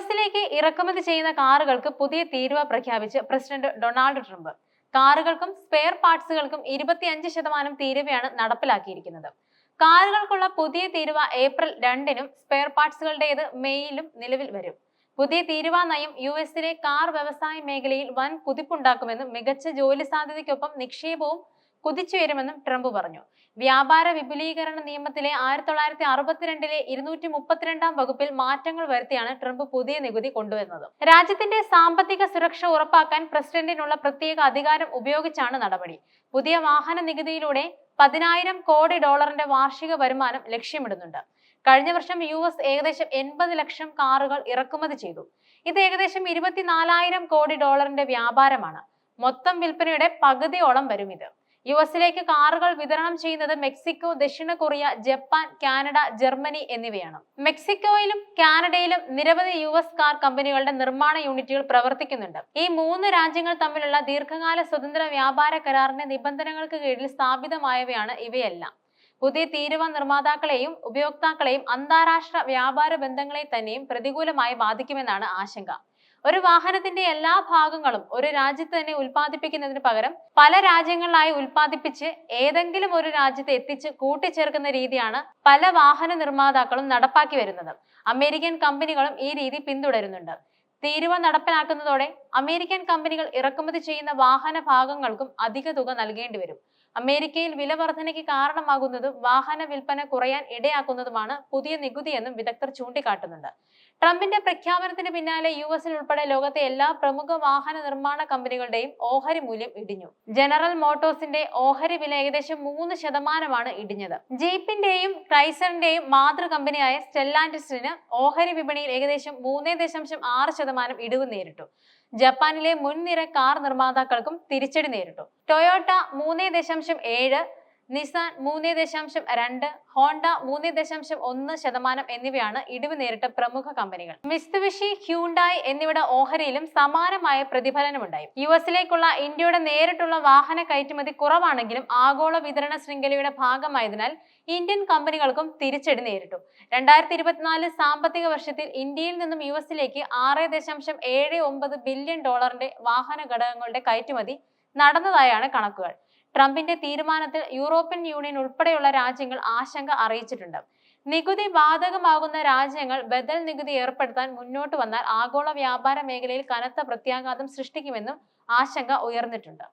എസിലേക്ക് ഇറക്കുമതി ചെയ്യുന്ന കാറുകൾക്ക് പുതിയ തീരുവ പ്രഖ്യാപിച്ച് പ്രസിഡന്റ് ഡൊണാൾഡ് ട്രംപ്. കാറുകൾക്കും സ്പെയർ പാർട്സുകൾക്കും ഇരുപത്തിയഞ്ച് ശതമാനം തീരുവയാണ് നടപ്പിലാക്കിയിരിക്കുന്നത്. കാറുകൾക്കുള്ള പുതിയ തീരുവ ഏപ്രിൽ രണ്ടിനും സ്പെയർ പാർട്സുകളുടേത് മെയ്യിലും നിലവിൽ വരും. പുതിയ തീരുവ നയം യു എസിലെ കാർ വ്യവസായ മേഖലയിൽ വൻ കുതിപ്പുണ്ടാക്കുമെന്നും മികച്ച ജോലി സാധ്യതയ്ക്കൊപ്പം നിക്ഷേപവും കുതിച്ചുയരുമെന്നും ട്രംപ് പറഞ്ഞു. വ്യാപാര വിപുലീകരണ നിയമത്തിലെ ആയിരത്തി തൊള്ളായിരത്തി അറുപത്തിരണ്ടിലെ ഇരുന്നൂറ്റി മുപ്പത്തിരണ്ടാം വകുപ്പിൽ മാറ്റങ്ങൾ വരുത്തിയാണ് ട്രംപ് പുതിയ നികുതി കൊണ്ടുവരുന്നത്. രാജ്യത്തിന്റെ സാമ്പത്തിക സുരക്ഷ ഉറപ്പാക്കാൻ പ്രസിഡന്റിനുള്ള പ്രത്യേക അധികാരം ഉപയോഗിച്ചാണ് നടപടി. പുതിയ വാഹന നികുതിയിലൂടെ പതിനായിരം കോടി ഡോളറിന്റെ വാർഷിക വരുമാനം ലക്ഷ്യമിടുന്നുണ്ട്. കഴിഞ്ഞ വർഷം യു എസ് ഏകദേശം എൺപത് ലക്ഷം കാറുകൾ ഇറക്കുമതി ചെയ്തു. ഇത് ഏകദേശം ഇരുപത്തിനാലായിരം കോടി ഡോളറിന്റെ വ്യാപാരമാണ്. മൊത്തം വിൽപ്പനയുടെ പകുതിയോളം വരും ഇത്. യു എസിലേക്ക് കാറുകൾ വിതരണം ചെയ്യുന്നത് മെക്സിക്കോ ദക്ഷിണ കൊറിയ ജപ്പാൻ കാനഡ ജർമ്മനി എന്നിവയാണ്. മെക്സിക്കോയിലും കാനഡയിലും നിരവധി യു എസ് കാർ കമ്പനികളുടെ നിർമ്മാണ യൂണിറ്റുകൾ പ്രവർത്തിക്കുന്നുണ്ട്. ഈ മൂന്ന് രാജ്യങ്ങൾ തമ്മിലുള്ള ദീർഘകാല സ്വതന്ത്ര വ്യാപാര കരാറിന്റെ നിബന്ധനകൾക്ക് കീഴിൽ സ്ഥാപിതമായവയാണ് ഇവയെല്ലാം. പുതിയ തീരുവ നിർമ്മാതാക്കളെയും ഉപയോക്താക്കളെയും അന്താരാഷ്ട്ര വ്യാപാര ബന്ധങ്ങളെ തന്നെയും പ്രതികൂലമായി ബാധിക്കുമെന്നാണ് ആശങ്ക. ഒരു വാഹനത്തിന്റെ എല്ലാ ഭാഗങ്ങളും ഒരു രാജ്യത്ത് തന്നെ ഉൽപ്പാദിപ്പിക്കുന്നതിന് പകരം പല രാജ്യങ്ങളിലായി ഉൽപ്പാദിപ്പിച്ച് ഏതെങ്കിലും ഒരു രാജ്യത്ത് എത്തിച്ച് കൂട്ടിച്ചേർക്കുന്ന രീതിയാണ് പല വാഹന നിർമ്മാതാക്കളും നടപ്പാക്കി വരുന്നത്. അമേരിക്കൻ കമ്പനികളും ഈ രീതി പിന്തുടരുന്നുണ്ട്. തീരുവ നടപ്പിലാക്കുന്നതോടെ അമേരിക്കൻ കമ്പനികൾ ഇറക്കുമതി ചെയ്യുന്ന വാഹന ഭാഗങ്ങൾക്കും അധിക തുക നൽകേണ്ടി വരും. അമേരിക്കയിൽ വില വർധനയ്ക്ക് കാരണമാകുന്നതും വാഹന വിൽപ്പന കുറയാൻ ഇടയാക്കുന്നതുമാണ് പുതിയ നികുതിയെന്നും വിദഗ്ധർ ചൂണ്ടിക്കാട്ടുന്നുണ്ട്. ട്രംപിന്റെ പ്രഖ്യാപനത്തിന് പിന്നാലെ യു എസിൽ ഉൾപ്പെടെ ലോകത്തെ എല്ലാ പ്രമുഖ വാഹന നിർമ്മാണ കമ്പനികളുടെയും ഓഹരി മൂല്യം ഇടിഞ്ഞു. ജനറൽ മോട്ടോഴ്സിന്റെ ഓഹരി വില ഏകദേശം മൂന്ന് ശതമാനമാണ് ഇടിഞ്ഞത്. ജീപ്പിന്റെയും ക്രൈസറിന്റെയും മാതൃ കമ്പനിയായ സ്റ്റെല്ലാൻഡിസിന് ഓഹരി വിപണിയിൽ ഏകദേശം മൂന്ന് ദശാംശം ആറ് ശതമാനം ഇടിവ് നേരിട്ടു. ജപ്പാനിലെ മുൻനിര കാർ നിർമ്മാതാക്കൾക്കും തിരിച്ചടി നേരിട്ടു. ടൊയോട്ട മൂന്ന് ദശാംശം ഏഴ് നിസാൻ മൂന്ന് ദശാംശം രണ്ട് ഹോണ്ട മൂന്ന് ദശാംശം ഒന്ന് ശതമാനം എന്നിവയാണ് ഇടിവ് നേരിട്ട പ്രമുഖ കമ്പനികൾ. മിസ്തുവിഷി ഹ്യൂണ്ടായി എന്നിവയുടെ ഓഹരിയിലും സമാനമായ പ്രതിഫലനമുണ്ടായി. യു എസിലേക്കുള്ള ഇന്ത്യയുടെ നേരിട്ടുള്ള വാഹന കയറ്റുമതി കുറവാണെങ്കിലും ആഗോള വിതരണ ശൃംഖലയുടെ ഭാഗമായതിനാൽ ഇന്ത്യൻ കമ്പനികൾക്കും തിരിച്ചടി നേരിട്ടു. രണ്ടായിരത്തി ഇരുപത്തിനാല് സാമ്പത്തിക വർഷത്തിൽ ഇന്ത്യയിൽ നിന്നും യു എസിലേക്ക് ആറ് ദശാംശം ഏഴ് ഒമ്പത് ബില്യൺ ഡോളറിന്റെ വാഹന ഘടകങ്ങളുടെ കയറ്റുമതി നടന്നതായാണ് കണക്കുകൾ. ട്രംപിന്റെ തീരുമാനത്തിൽ യൂറോപ്യൻ യൂണിയൻ ഉൾപ്പെടെയുള്ള രാജ്യങ്ങൾ ആശങ്ക അറിയിച്ചിട്ടുണ്ട്. നികുതി ബാധകമാകുന്ന രാജ്യങ്ങൾ ബദൽ നികുതി ഏർപ്പെടുത്താൻ മുന്നോട്ട് വന്നാൽ ആഗോള വ്യാപാര മേഖലയിൽ കനത്ത പ്രത്യാഘാതം സൃഷ്ടിക്കുമെന്നും ആശങ്ക ഉയർന്നിട്ടുണ്ട്.